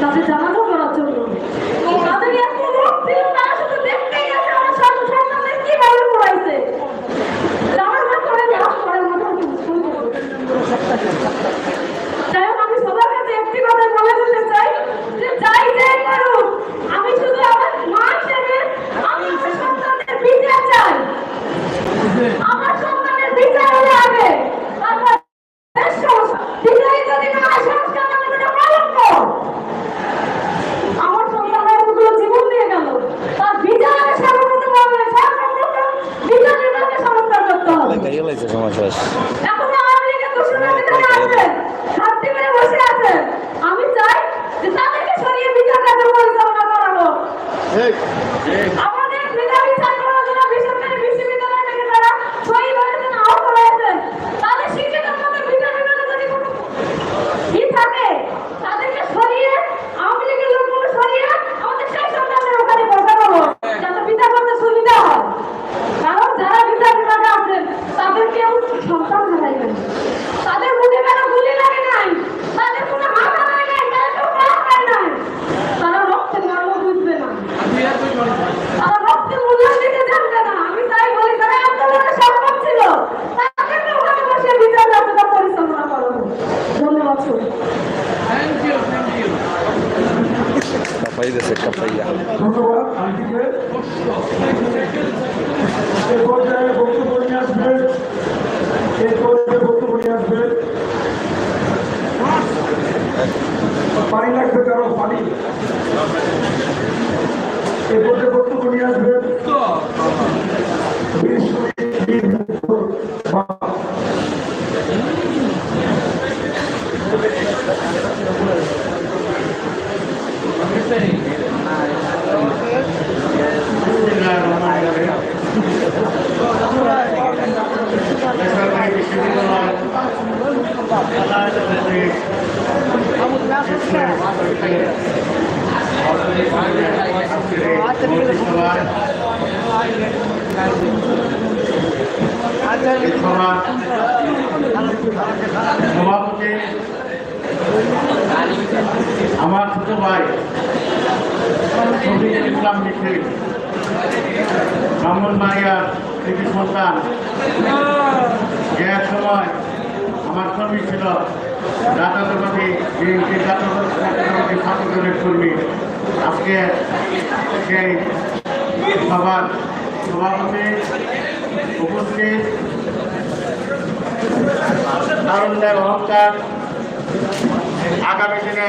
তাদের জানা ঠিক আমার ছোট ভাই ব্রাহ্মণ ইসলাম দেবী সন্তান। এক সময় আমার কর্মী ছিল কর্মী। আজকে সেই সভার সভাপতি উপস্থিত। নারন্দের অহংকার আগামী দিনে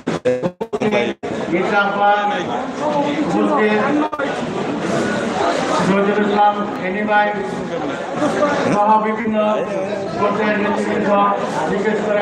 নজরুল ইসলাম এনিবাই সহ বিভিন্ন বিশেষ করে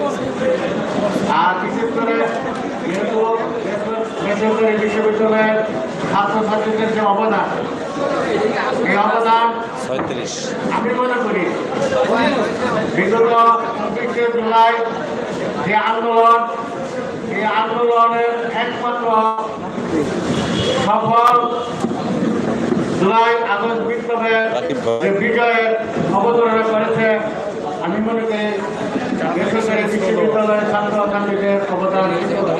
আর বিশেষ করে যেহেতু বেসরকারি বিশ্ববিদ্যালয়ের ছাত্রছাত্রীদের যে অবদান এই অবদান আমি মনে করি বিগত চব্বিশে জুলাই যে আন্দোলন এই আন্দোলনের একমাত্র সফল জুলাই আগস্ট বিপ্লবের যে বিজয়ের অবতরণা করেছে আমি মনে করি বেসরকারি বিশ্ববিদ্যালয়ের ছাত্র ছাত্রীদের অবদান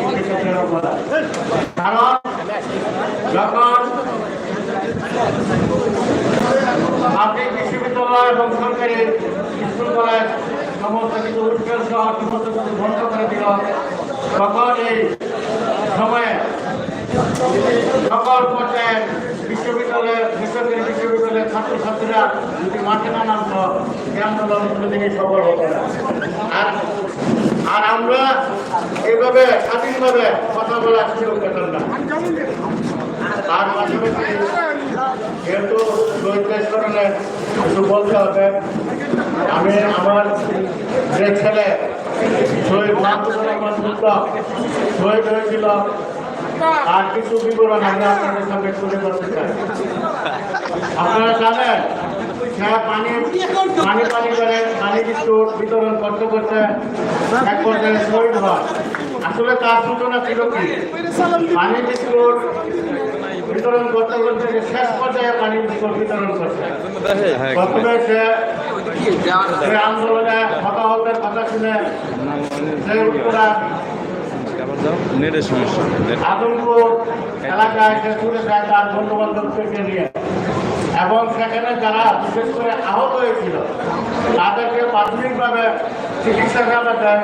শিক্ষকের অবদান। কারণ যখন আপনি বিশ্ববিদ্যালয় এবং সরকারি স্কুল কলেজ সমস্ত কিছু উৎকর্ষ সমস্ত কিছু বন্ধ করে দিল, তখন এই সময়ে সকল পর্যায়ে বিশ্ববিদ্যালয়ের বেসরকারি বিশ্ববিদ্যালয়ের ছাত্রছাত্রীরা যদি মাঠে না নামতো আন্দোলন কোনোদিনই সফল হতো আর আর আমরা এইভাবে স্বাধীনভাবে কথা বলার সুযোগ পেতাম না। তার পাশাপাশি যেহেতু কিছু বলতে হবে, আমি আমার যে ছেলে শহীদ শহীদ হয়েছিল, তার কিছু বিবরণ আমি আপনাদের সামনে তুলে ধরতে চাই। আপনারা জানেন পানি পানি পানি করে পানি বিস্কুট বিতরণ করতে করতে এক পর্যায়ে শহীদ হয়। আসলে তার সূচনা ছিল কি? পানি বিস্কুট বিতরণ করতে করতে শেষ পর্যায়ে পানি বিস্কুট বিতরণ করছে। প্রথমে সে আন্দোলনে হতাহতের কথা শুনে সে উত্তরা নেটের সমস্যা। আদমপুর এলাকায় সে ঘুরে যায় তার বন্ধু বান্ধবকে নিয়ে। এবং সেখানে যারা বিশেষ করে আহত হয়েছিল, তাদেরকে প্রাথমিকভাবে চিকিৎসা সেবা দেয়,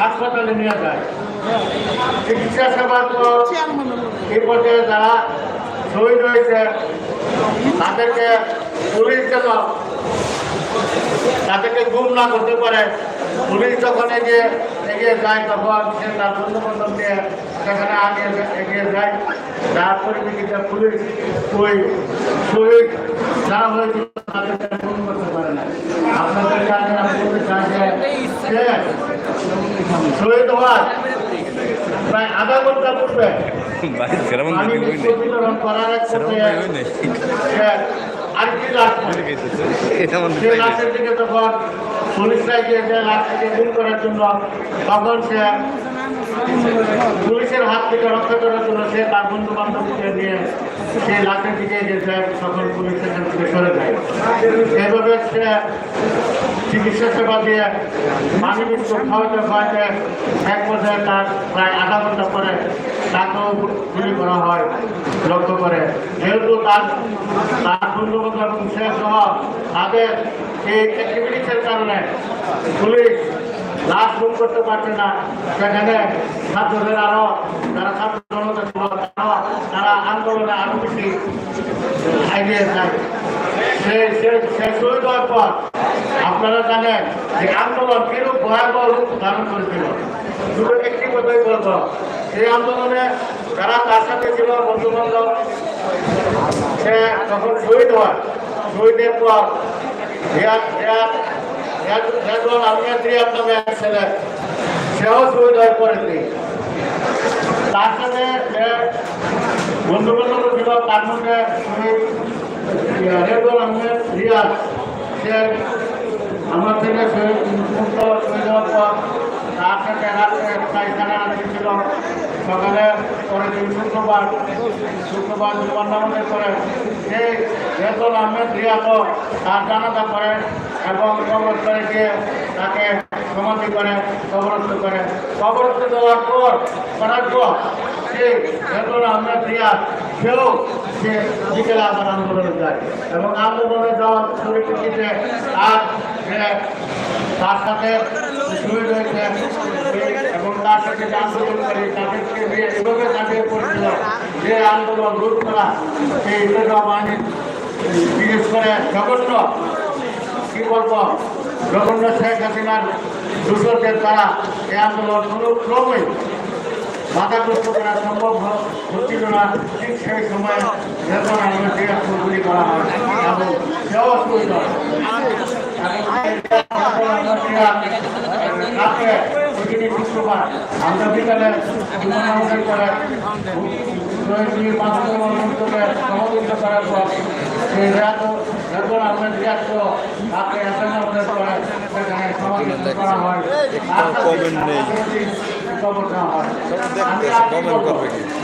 হাসপাতালে নিয়ে যায়। চিকিৎসা সেবার পর এই পর্যায়ে যারা শহীদ হয়েছে, তাদেরকে পুলিশ যেন তাদেরকে গুম না করতে পারে, পুলিশ যখন এগিয়ে এগিয়ে যায় তখন সে তার বন্ধু বান্ধবকে সেখানে আগে এগিয়ে যায় যার পরিপ্রেক্ষিতে পুলিশ ওই শহীদ যারা হয়েছিল তাদেরকে গুম করতে পারে না। আপনাদের কাছে আমি বলতে চাই যে শহীদ হওয়ার প্রায় আধা ঘণ্টা পূর্বে করার এক লাশের দিকে তখন পুলিশরা গিয়ে লাশটিকে গুম করার জন্য তখন সে পুলিশের হাত থেকে রক্ষা করার জন্য সে তার বন্ধু বান্ধবকে নিয়ে সেই লাশের দিকে গেছে তখন পুলিশ সেখান থেকে সরে যায়। এভাবে সে চিকিৎসা সেবা দিয়ে পানি বিস্কুট খাওয়াতে এক পর্যায়ে তার প্রায় আধা ঘণ্টা পরে তাকেও গুলি করা হয় লক্ষ্য করে যেহেতু তার তার বন্ধু বান্ধব এবং সে সহ তাদের এই অ্যাক্টিভিটিসের কারণে পুলিশ লাশ গুম করতে পারছে না। সেখানে ছাত্রদের আরও, যারা ছাত্র তারা আন্দোলনে আরও বেশি এগিয়ে যায়। শহীদ হওয়ার পর আপনারা জানেন যে আন্দোলন কিরূপ ভয়াবহ রূপ ধারণ করেছিল। শুধু একটি কথাই বলব। সেই আন্দোলনে যারা তার সাথে ছিল বন্ধু বান্ধব, সে যখন শহীদ হয়, শহীদের পর একজন আলমিয়া ত্রিয়াব নামে এক ছেলে। সেও শহীদ হয়ে পড়েছে তার সাথে যে বন্ধু বান্ধব ছিল তার মধ্যে রেদুল আহমেদ রিয়াজ সে আমার থেকে শহীদ শহীদ হওয়ার পর সকালে দিন শুক্রবার শুক্রবার জুমান্নামনের করে সেই রেদুল আহমেদ রিয়াজ তার জানাজা করে এবং কবর করে গিয়ে তাকে সমাধি করে, কবরস্থ করে। কবরস্থ দেওয়ার পর করার পর সে রেদুল আহমেদ রিয়াজ সেও সে বিকেলে আবার আন্দোলনে যায় এবং আন্দোলনে যাওয়ার পরিপ্রেক্ষিতে আর তার সাথে শহীদ হয়েছে। তার যে আন্দোলন করে, তাদেরকে নিয়ে এভাবে তাদের করেছিল যে আন্দোলন রোধ করা, সেই বাহিনীর বিশেষ করে জঘন্য, কি বলব, জঘন্য শেখ হাসিনার দূষণদের দ্বারা এই আন্দোলন কোনো ক্রমেই বাধাগ্রস্ত করা সম্ভব হচ্ছিল না। ঠিক সেই সময় যখন আমরা করা হয় এবং সেও অসুবিধা। শুক্রবার আমরা বিকালে আমাদের করে সমাবেশ করার পর সেই রাত যখন আমরা বিরাট রাতে এসে করে সেখানে সমাবেশ করা হয়?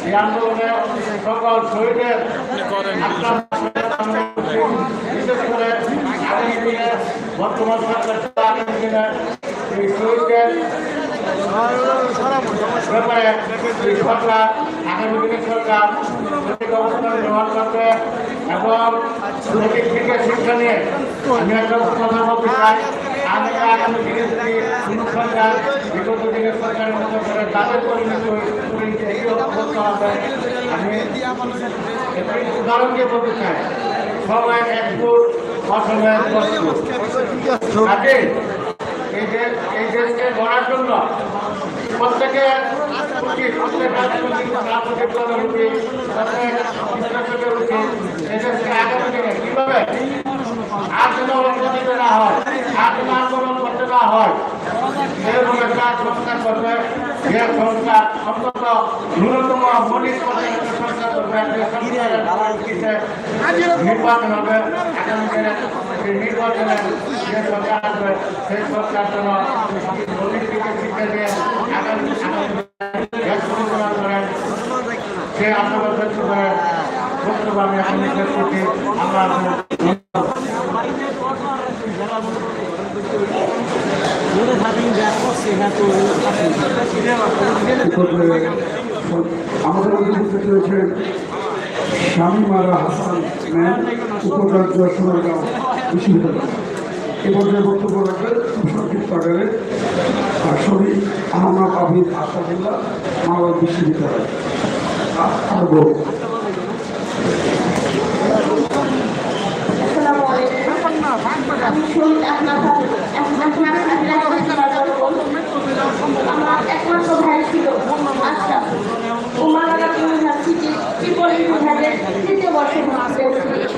এই আন্দোলনে সকল শহীদের বিশেষ করে আগামী দিনে বর্তমান সরকার আগামী দিনে এই শহীদদের ব্যাপারে সরকার আগামী দিনের সরকার সঠিক অবস্থান গ্রহণ করবে এবং সঠিক থেকে শিক্ষা নিয়ে আমি একটা কথা বলতে চাই। আগামী দিনে যদি কোনো সরকার বিগত দিনের সরকারের মতো করে তাদের পরিণত হবে আমি একটি উদাহরণ দিয়ে বলতে চাই সবাই একজোট অসময়ে প্রস্তুত কাজে এই যে এই দেশকে গড়ার জন্য প্রত্যেকে উচিত এই দেশকে কীভাবে আর যেন হয়, আর যেন আন্দোলন করতে হয় সেরকম একটা সংস্কার করবে, যে সংস্কার অন্তত ন্যূনতম মৌলিক সংস্কার নির্বাচন হবে সেই নির্বাচনে যে সরকার আসবে, সেই সরকার যেন দিকে শিক্ষা দিয়ে আগামী করেন সে আশাবাদ ব্যক্ত করে বক্তব্য আমি শেষ করছি, আমরা আমাদের উপস্থিত রয়েছেন স্বামী মারা হাসান ম্যাম এ পর্যায়ে বক্তব্য রাখবেন সংক্ষিপ্ত আর শরীর আহমদ আবিদ আসাদুল্লাহ মাওয়া বিশ্ববিদ্যালয় আমি শহীদ আমার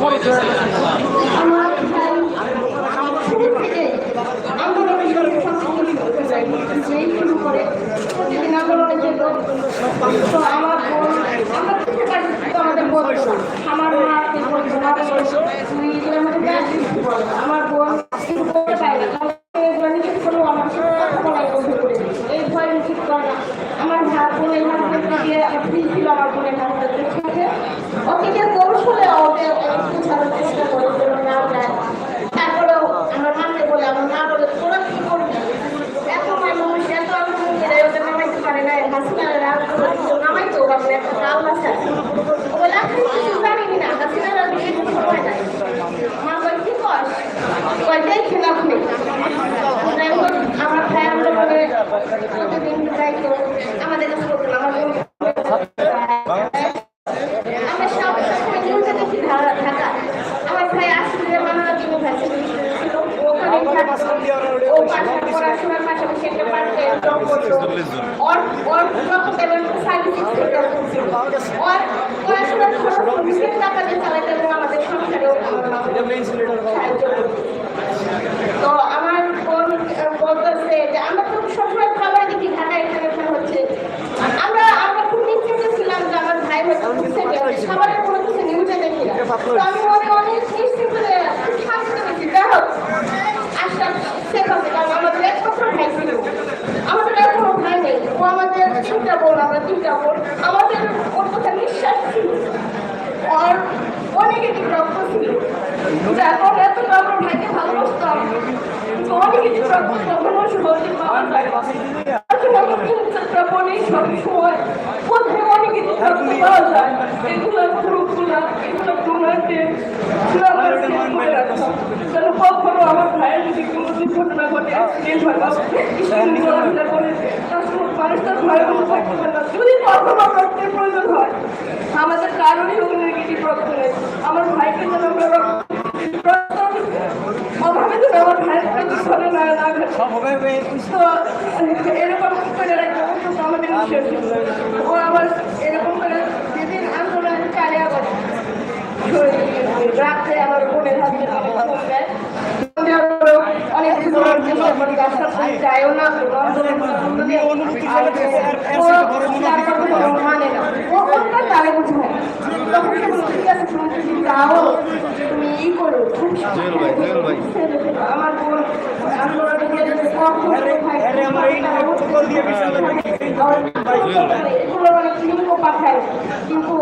আচ্ছা আমার ভাই শুরু থেকে আন্দোলনের সঙ্গে সংশ্লিষ্ট হতে চাই যেই শুরু করে প্রতিদিন আন্দোলনে যেত তো আমার বোন আমরা বুঝতে পারি তো আমাদের বলতো না আমার মা কে বলতো না বলতো তুই এগুলো আমাদের গাছ দিচ্ছি বলো আমার বোন কিন্তু করতে পারে না কারণ এগুলো নিষেধ করলেও আমার সাথে কথা বলাই বন্ধ করে দিই। এই ভয় নিষেধ করে না আমার ভাই বোন এই হাত ধরতে দিয়ে আমার ফ্রি ছিল আমার বোনের হাত ধরতে থাকে ওকে যে কৌশলে ওকে বোঝানোর চেষ্টা করে যেন না যায় তারপরেও আমার মাকে বলে আমার মা বলে তোরা কি করবি এত মানুষ এত আন্দোলন করে ওদের নামাইতে পারে না হাসিনার রাগ করে কিছু নামাইতে ওরা বলে একটা কাল আছে বলে আপনি কিছু জানেনি না হাসিনার রাগ দিয়ে কিছু হয় না মা বলে কি কর কয় দেখে লাভ নেই যাই হোক, আমার ভাই আমরা বলে প্রতিদিন যাইতো আমাদের কাছে করতো না, আমার বোন আমরা সব সময় নিউজে দেখি ঢা- ঢাকা আমার ভাই আসলে মাননীয় ইউনিভার্সিটি ছিল ওখানে থাকতো ও পাশে পড়াশোনার পাশাপাশি একটা পার্টে জব করতো ওর যখন দেবেন সার্ভিস সেক্টর ছিল ওর পড়াশোনার খরচ বিশেষ টাকা দিয়ে এবং আমাদের সংসারেও তো আমার বোন বলতেছে যে আমরা তো সবসময় খাবার দেখি ঢাকা এখানে হচ্ছে আমরা আমরা খুব নিশ্চিত ছিলাম যে আমার ভাই হয়তো খাবারের কোনো কিছু নিউজে দেখি না। তো আমি মনে অনেক নিশ্চিত হয়ে খুব শান্তিতে গেছি যাই হোক আশা শেখ আছে কারণ আমাদের একমাত্র ভাই ছিল আমাদের আর কোনো ভাই নেই ও বোন আমরা তিনটা বোন। আমাদের ওর কথা নিঃশ্বাস ছিল। আর অনেক একটি রক্ত ছিল যখন এত আমার ভাইকে ভালোবাসতাম। তো অনেক রক্ত সহজে পাওয়া যায় বলি সব কোথায় অনেক রক্ত পাওয়া যায়। এগুলো গ্রুপগুলো এগুলো কখনো আমার ভাইয়ের যদি কোনো দুর্ঘটনা ঘটে অ্যাক্সিডেন্ট হয় বা করে মানুষ তার ঘরে বসে থাকতে পারে না। যদি কখনো রক্তের প্রয়োজন হয়। আমাদের কারণে হোক নেগেটিভ রক্ত নেই আমার ভাইকে যেন আমরা রক্ত রক্ত অভাবে যেন আমার ভাইয়ের প্রতি না রাখে তো এরকম করে রাখবে আমাদের ও আবার এরকম করে যেদিন আন্দোলন চালে আবার রাত্রে আমার বোনের হাত অনেক কিছু আমার যায়ও না, আন্দোলন করে ফোন দিয়ে আর ও কথা কোনো মানে না। ও কোনটা তারে বুঝে না। তখন সে বলছে, ঠিক আছে, তুমি যদি যাও, তুমি ই করো, খুব আমার বোন যদি কখন কোথায় এগুলো মানে লিঙ্ক পাঠায়। কিন্তু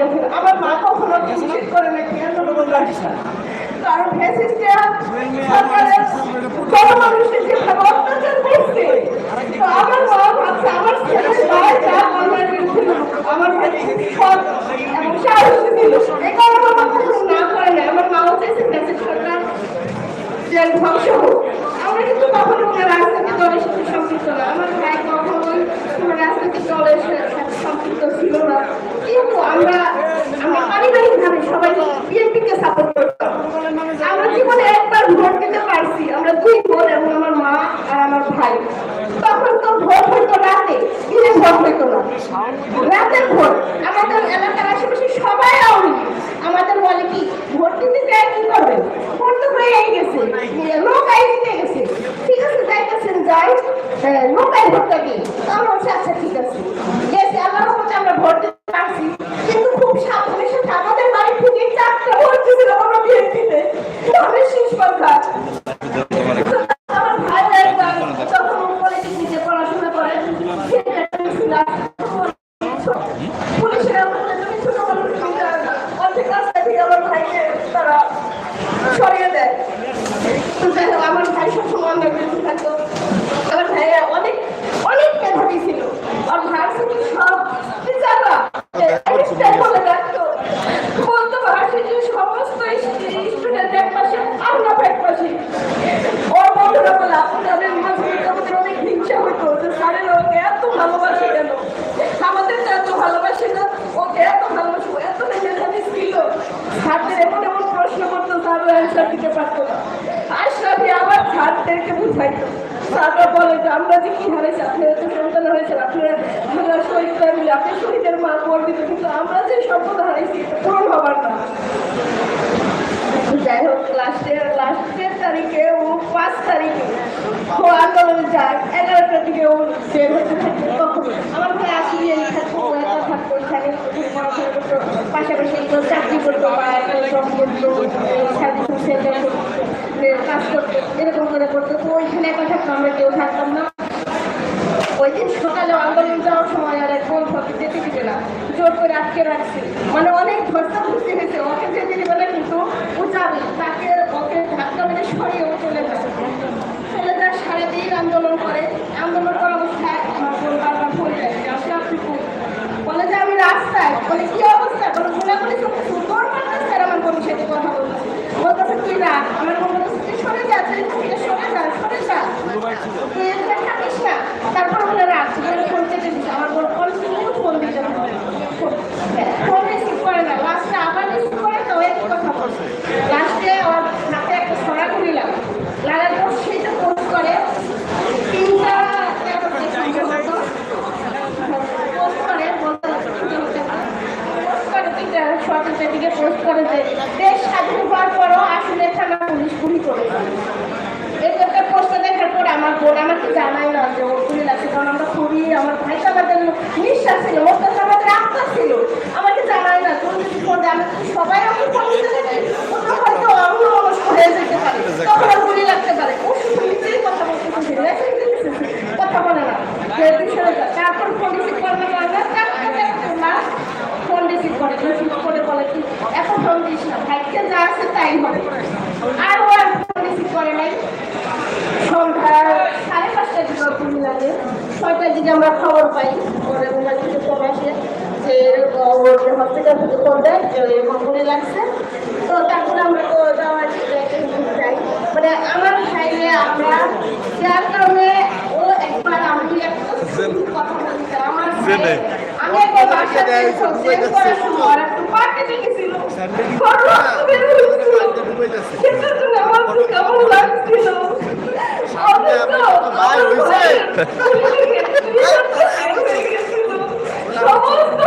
দেখে আমার মা কখনো নিশ্চিত করে না কি আন্দোলন লাগছে কারণ ফ্যাসিস্টরা সরকারের জনমানুষের যেভাবে অত্যাচার করছে ধ্বংস হোক আমরা কিন্তু কখনো কোনো রাজনৈতিক সাথে সম্পৃক্ত না আমার ভাই কখনোই কোনো রাজনৈতিক দলের সাথে সম্পৃক্ত ছিল না কিন্তু আমরা আমরা পারিবারিকভাবে সবাই বিএনপিকে সাপোর্ট করতাম আমরা জীবনে একবার ভোট দিতে পারছি আমরা দুই বোন এবং আমার মা আর আমার ভাই তখন তো ভোট হইতো রাতে দিনে ভোট হইতো না রাতের ভোট আমাদের এলাকার আশেপাশে সবাই আওয়ামী লীগ। আমাদের বলে কি ভোট দিতে যায় কি করবেন ভোট তো হয়েই গেছে লোক আই দিতে গেছে ঠিক আছে যাইতেছেন যাই হ্যাঁ, লোক আই ভোটটা কি আমরা বলছি আচ্ছা ঠিক আছে গেছে আল্লাহর রহমতে আমরা ভোট দিতে পারছি কিন্তু খুব সাবধানের সাথে আমাদের বাড়ি থেকে চারটা ভোট দিয়েছিল আমরা বিএনপিতে আমাদের শেষ কথা আমার ভাই একবার তখন পলিটেকনিকে পড়াশোনা করে পুলিশের আমলে তুমি ছোট মানুষ অর্ধেক রাস্তা থেকে আমার ভাইকে তারা সরিয়ে দেয়। তো আমার ভাই সবসময় আমার বিরুদ্ধে থাকতো আমার ভাইয়া অনেক অনেক মেধাবী ছিল আর ভার্সিটি সব বিচাররা এক্সট্রা বলে ডাকতো বলতো ভার্সিটির সমস্ত স্টুডেন্ট এক পাশে আমরা এক পাশে ওর বন্ধুরা বলে আপনাদের মাঝে আমাদের অনেক হিংসা হতো যে স্যারের ওকে এত ভালোবাসে কেন আমাদের তো এত ভালোবাসে না ওকে এত ভালোবাসবো এত মেধাবী ছিল স্যারদের এমন এমন প্রশ্ন করতো স্যারও অ্যান্সার দিতে পারতো না আশরাফি আবার স্যারদেরকে স্যাররা বলে যে আমরা যে কি হারাইছি আপনি এত সন্তান হয়েছেন আপনারা আমরা শহীদ ফ্যামিলি আপনি শহীদের মা গর্বিত কিন্তু আমরা যে সম্পদ হারাইছি পূরণ হবার না। যাই হোক লাস্টের লাস্টের তারিখে ও পাঁচ তারিখে ও আন্দোলনে যায়, এগারোটার দিকে ও বের হতে থাকে। তখন আমার ভাই আসলে এই করতো, পাশাপাশি চাকরি করতো, বা একটা জব করতো সার্ভিস সেন্টার আটকে রাখছে। মানে অনেক ধস্তা ধস্তি হয়েছে। ওকে যেতে কিন্তু যাবে। তাকে ওকে চলে যায়। সারাদিন আন্দোলন করে। আন্দোলন করা অবস্থায় আমার বোন বারবার বলে যে, আমি রাস্তায়। বলে, কি অবস্থা? বলে গোলাগুলি চলতেছে তোর আমার বোনের কথা বলতেছে। বলতেছে, তুই আমার তারপর আমরা বলে ফোন আমার ফোন দিতে হবে পাই পরে ওনার কিছু কম আসে যে হসপিটাল থেকে কল দেয় এরকম করে লাগছে। তো তারপরে আমরা তো যাওয়ার যাই মানে আমার ভাইয়ে আমরা যার কারণে ও একবার আমি আমার আমি একবার বাসা দেখেছিল।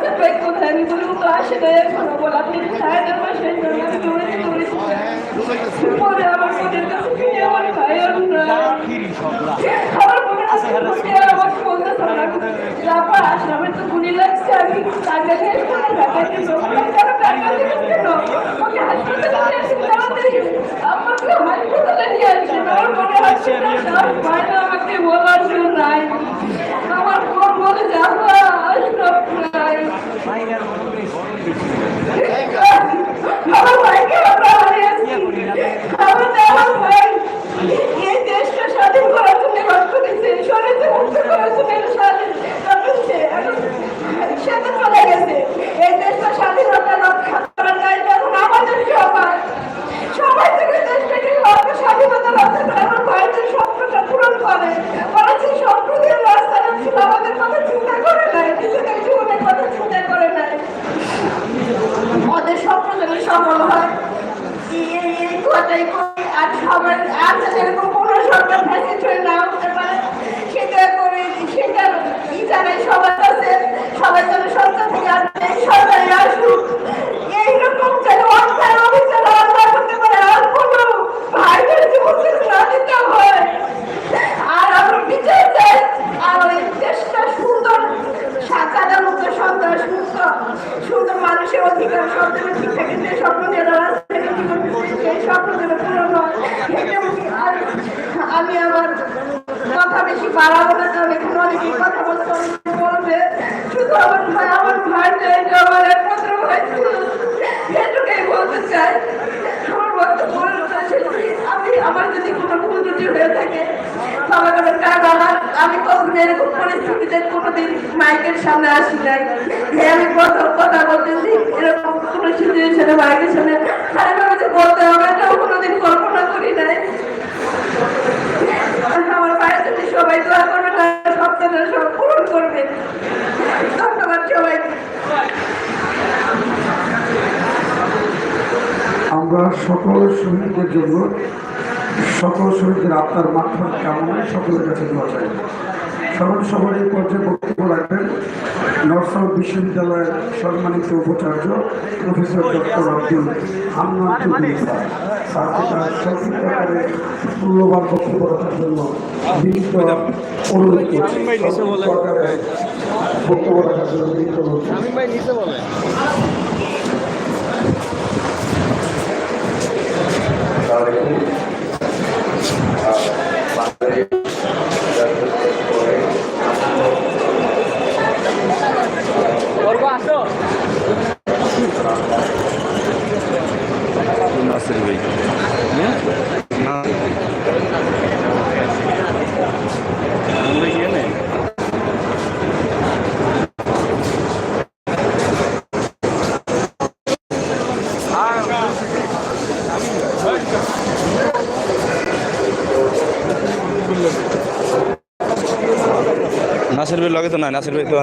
माझा ट्रॅक कोणाला मी बोलू का असं এখনও বলা সাড়ে চার মাস হয়ে গেল আমি দৌড়েছি দৌড়েছি পরে আমার ওদের কাছে ফিরে আমার ভাইয়ের খবর আমার বলে যাব Thank you. সকল শ্রমিকদের জন্য সকল শহীদদের আপনার মাধ্যমে কেমন সকলের কাছে দেওয়া যায় সকল সভার পর্যায়ে বক্তব্য রাখবেন নর্থসাউথ বিশ্ববিদ্যালয়ের সম্মানিত উপাচার্য প্রফেসর ডক্টর আব্দুল হান্নান মূল্যবান বক্তব্য রাখার জন্য বিনীত অনুরোধ বক্তব্য রাখার জন্য আলাইকুম Nasıl bir? Ne? তো নয় নাসির ভাই তো